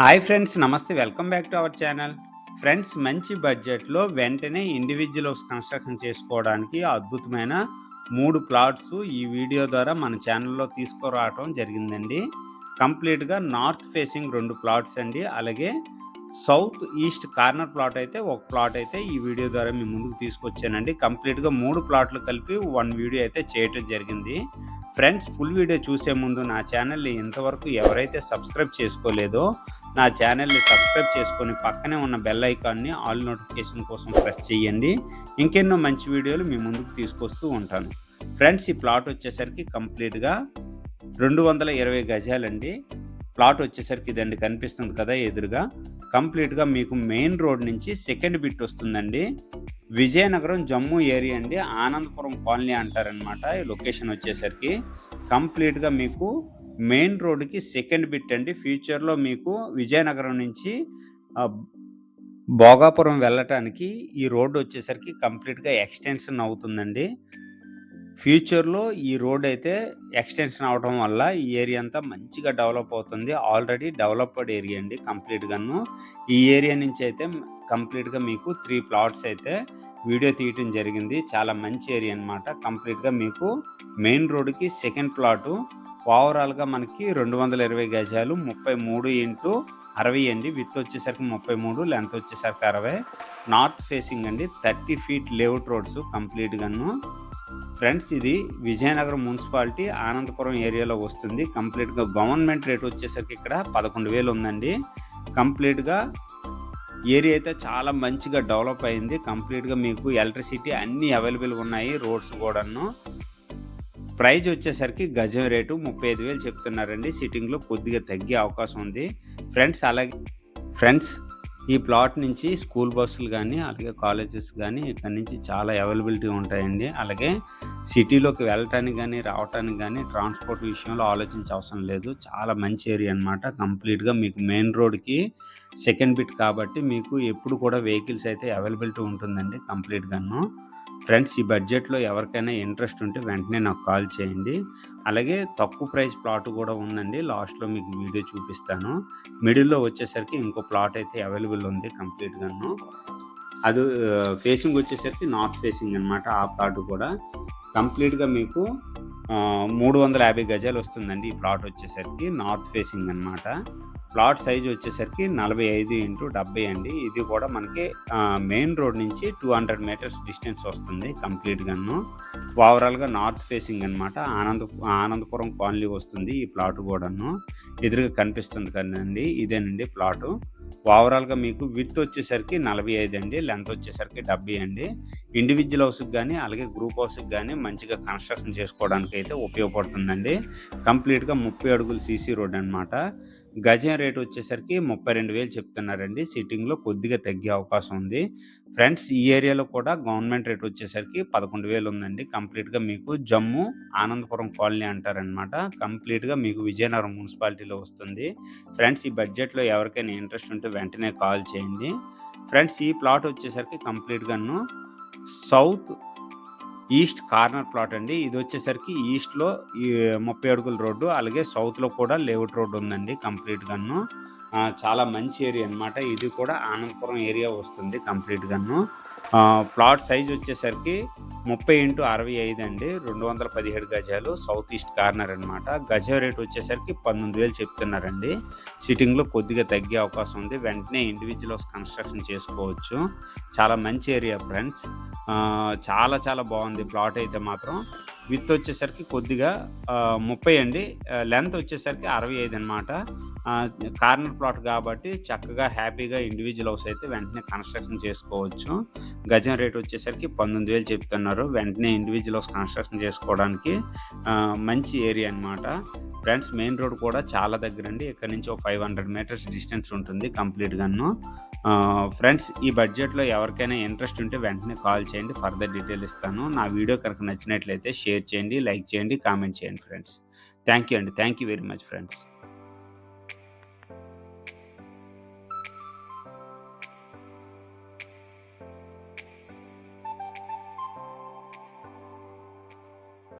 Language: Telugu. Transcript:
హాయ్ ఫ్రెండ్స్ నమస్తే. Welcome back to our channel. Friends మంచి బడ్జెట్లో వెంటనే ఇండివిజువల్ హౌస్ కన్స్ట్రక్షన్ చేసుకోవడానికి అద్భుతమైన మూడు ప్లాట్స్ ఈ వీడియో ద్వారా మన ఛానల్లో తీసుకురావటం జరిగిందండి. కంప్లీట్గా నార్త్ ఫేసింగ్ రెండు ప్లాట్స్ అండి. అలాగే సౌత్ ఈస్ట్ కార్నర్ ప్లాట్ అయితే ఒక ప్లాట్ అయితే ఈ వీడియో ద్వారా మీ ముందుకు తీసుకొచ్చానండి. కంప్లీట్గా మూడు ప్లాట్లు కలిపి వన్ వీడియో అయితే చేయటం జరిగింది. ఫ్రెండ్స్ ఫుల్ వీడియో చూసే ముందు నా ఛానల్ని ఇంతవరకు ఎవరైతే సబ్స్క్రైబ్ చేసుకోలేదో నా ఛానల్ని సబ్స్క్రైబ్ చేసుకొని పక్కనే ఉన్న బెల్ ఐకాన్ని ఆల్ నోటిఫికేషన్ కోసం ప్రెస్ చేయండి ఇంకెన్నో మంచి వీడియోలు మీ ముందుకు తీసుకొస్తూ ఉంటాను. ఫ్రెండ్స్ ఈ ప్లాట్ వచ్చేసరికి కంప్లీట్గా రెండు వందల ఇరవై గజాలండి. ప్లాట్ వచ్చేసరికి ఇదండి కనిపిస్తుంది కదా ఎదురుగా. కంప్లీట్గా మీకు మెయిన్ రోడ్ నుంచి సెకండ్ బిట్ వస్తుందండి. విజయనగరం జమ్మూ ఏరియా అండి. ఆనందపురం కాలనీ అంటారనమాట. ఈ లొకేషన్ వచ్చేసరికి కంప్లీట్గా మీకు మెయిన్ రోడ్కి సెకండ్ బిట్ అండి. ఫ్యూచర్లో మీకు విజయనగరం నుంచి భోగాపురం వెళ్ళటానికి ఈ రోడ్డు వచ్చేసరికి కంప్లీట్గా ఎక్స్టెన్షన్ అవుతుందండి. ఫ్యూచర్లో ఈ రోడ్ అయితే ఎక్స్టెన్షన్ అవడం వల్ల ఈ ఏరియా అంతా మంచిగా డెవలప్ అవుతుంది. ఆల్రెడీ డెవలప్డ్ ఏరియా అండి కంప్లీట్గాను. ఈ ఏరియా నుంచి అయితే కంప్లీట్గా మీకు త్రీ ప్లాట్స్ అయితే వీడియో తీయటం జరిగింది. చాలా మంచి ఏరియా అనమాట కంప్లీట్గా మీకు మెయిన్ రోడ్కి సెకండ్ ప్లాటు. ఓవరాల్గా మనకి రెండు వందల ఇరవై గజాలు ముప్పై మూడు ఇంటూ అరవై అండి. విత్ వచ్చేసరికి ముప్పై మూడు లెంత్ వచ్చేసరికి అరవై. నార్త్ ఫేసింగ్ అండి. థర్టీ ఫీట్ లేఅవుట్ రోడ్స్ కంప్లీట్గాను. ఫ్రెండ్స్ ఇది విజయనగరం మున్సిపాలిటీ ఆనందపురం ఏరియాలో వస్తుంది. కంప్లీట్గా గవర్నమెంట్ రేట్ వచ్చేసరికి ఇక్కడ పదకొండు వేలు ఉందండి. కంప్లీట్గా ఏరియా అయితే చాలా మంచిగా డెవలప్ అయింది. కంప్లీట్గా మీకు ఎలక్ట్రిసిటీ అన్నీ అవైలబుల్ ఉన్నాయి రోడ్స్ కూడాను. ప్రైజ్ వచ్చేసరికి గజం రేటు ముప్పై ఐదు వేలు చెప్తున్నారండి. సిట్టింగ్లో కొద్దిగా తగ్గే అవకాశం ఉంది. ఫ్రెండ్స్ అలాగే ఫ్రెండ్స్ ఈ ప్లాట్ నుంచి స్కూల్ బస్సులు కానీ అలాగే కాలేజెస్ కానీ ఇక్కడ నుంచి చాలా అవైలబిలిటీ ఉంటాయండి. అలాగే సిటీలోకి వెళ్ళటానికి కానీ రావటానికి కానీ ట్రాన్స్పోర్ట్ విషయంలో ఆలోచించే అవసరం లేదు. చాలా మంచి ఏరియా అనమాట కంప్లీట్గా మీకు మెయిన్ రోడ్కి సెకండ్ బిట్ కాబట్టి మీకు ఎప్పుడు కూడా వెహికల్స్ అయితే అవైలబిలిటీ ఉంటుందండి కంప్లీట్గాను. ఫ్రెండ్స్ ఈ బడ్జెట్లో ఎవరికైనా ఇంట్రెస్ట్ ఉంటే వెంటనే నాకు కాల్ చేయండి. అలాగే తక్కువ ప్రైస్ ప్లాట్ కూడా ఉందండి. లాస్ట్లో మీకు వీడియో చూపిస్తాను. మిడిల్లో వచ్చేసరికి ఇంకో ప్లాట్ అయితే అవైలబుల్ ఉంది కంప్లీట్గాను. అది ఫేసింగ్ వచ్చేసరికి నార్త్ ఫేసింగ్ అనమాట ఆ ప్లాట్ కూడా. కంప్లీట్గా మీకు మూడు వందల యాభై గజాలు వస్తుందండి ఈ ప్లాట్ వచ్చేసరికి నార్త్ ఫేసింగ్ అనమాట ప్లాట్ సైజ్ వచ్చేసరికి నలభై ఐదు ఇంటూ డెబ్బై అండి. ఇది కూడా మనకి మెయిన్ రోడ్ నుంచి టూ హండ్రెడ్ మీటర్స్ డిస్టెన్స్ వస్తుంది కంప్లీట్గాను ఓవరాల్గా నార్త్ ఫేసింగ్ అనమాట ఆనంద ఆనందపురం కాలనీ వస్తుంది ఈ ప్లాట్ కూడాను. ఎదురుగా కనిపిస్తుంది కదండి ఇదేనండి ప్లాటు. ఓవరాల్గా మీకు విత్ వచ్చేసరికి నలభై ఐదు అండి లెంత్ వచ్చేసరికి డెబ్బై అండి. ఇండివిజువల్ హౌస్కి కానీ అలాగే గ్రూప్ హౌస్కి కానీ మంచిగా కన్స్ట్రక్షన్ చేసుకోవడానికి అయితే ఉపయోగపడుతుందండి కంప్లీట్గా ముప్పై అడుగులు సీసీ రోడ్ అనమాట గజం రేట్ వచ్చేసరికి ముప్పై రెండు వేలు చెప్తున్నారండి. సిట్టింగ్లో కొద్దిగా తగ్గే అవకాశం ఉంది. ఫ్రెండ్స్ ఈ ఏరియాలో కూడా గవర్నమెంట్ రేట్ వచ్చేసరికి పదకొండు వేలు ఉందండి. కంప్లీట్గా మీకు జమ్ము ఆనందపురం కాలనీ అంటారనమాట కంప్లీట్గా మీకు విజయనగరం మున్సిపాలిటీలో వస్తుంది. ఫ్రెండ్స్ ఈ బడ్జెట్లో ఎవరికైనా ఇంట్రెస్ట్ ఉంటే వెంటనే కాల్ చేయండి. ఫ్రెండ్స్ ఈ ప్లాట్ వచ్చేసరికి కంప్లీట్గాను సౌత్ ఈస్ట్ కార్నర్ ప్లాట్ అండి. ఇది వచ్చేసరికి ఈస్ట్లో ఈ ముప్పై అడుగుల రోడ్డు అలాగే సౌత్లో కూడా లేఅవుట్ రోడ్డు ఉందండి కంప్లీట్గాను చాలా మంచి ఏరియా అనమాట ఇది కూడా ఆనందపురం ఏరియా వస్తుంది కంప్లీట్గాను ప్లాట్ సైజ్ వచ్చేసరికి ముప్పై ఇంటూ అరవై ఐదు అండి. రెండు వందల పదిహేడు గజాలు సౌత్ ఈస్ట్ కార్నర్ అనమాట గజ రేట్ వచ్చేసరికి పంతొమ్మిది వేలు చెప్తున్నారండి. సిట్టింగ్లో కొద్దిగా తగ్గే అవకాశం ఉంది. వెంటనే ఇండివిజువల్ కన్స్ట్రక్షన్ చేసుకోవచ్చు. చాలా మంచి ఏరియా ఫ్రెండ్స్. చాలా చాలా బాగుంది. ప్లాట్ అయితే మాత్రం విత్ వచ్చేసరికి కొద్దిగా ముప్పై అండి. లెంత్ వచ్చేసరికి అరవై ఐదు అనమాట కార్నర్ ప్లాట్ కాబట్టి చక్కగా హ్యాపీగా ఇండివిజువల్ హౌస్ అయితే వెంటనే కన్స్ట్రక్షన్ చేసుకోవచ్చు. గజం రేట్ వచ్చేసరికి పంతొమ్మిది వేలు చెప్తున్నారు. వెంటనే ఇండివిజువల్ హౌస్ కన్స్ట్రక్షన్ చేసుకోవడానికి మంచి ఏరియా అనమాట ఫ్రెండ్స్ మెయిన్ రోడ్ కూడా చాలా దగ్గర అండి ఇక్కడ నుంచి ఒక ఫైవ్ హండ్రెడ్ మీటర్స్ డిస్టెన్స్ ఉంటుంది కంప్లీట్గాను ఫ్రెండ్స్ ఈ బడ్జెట్లో ఎవరికైనా ఇంట్రెస్ట్ ఉంటే వెంటనే కాల్ చేయండి ఫర్దర్ డీటెయిల్ ఇస్తాను. నా వీడియో కనుక నచ్చినట్లయితే షేర్ చేయండి లైక్ చేయండి కామెంట్ చేయండి ఫ్రెండ్స్. థ్యాంక్ యూ అండి. Thank you very much friends.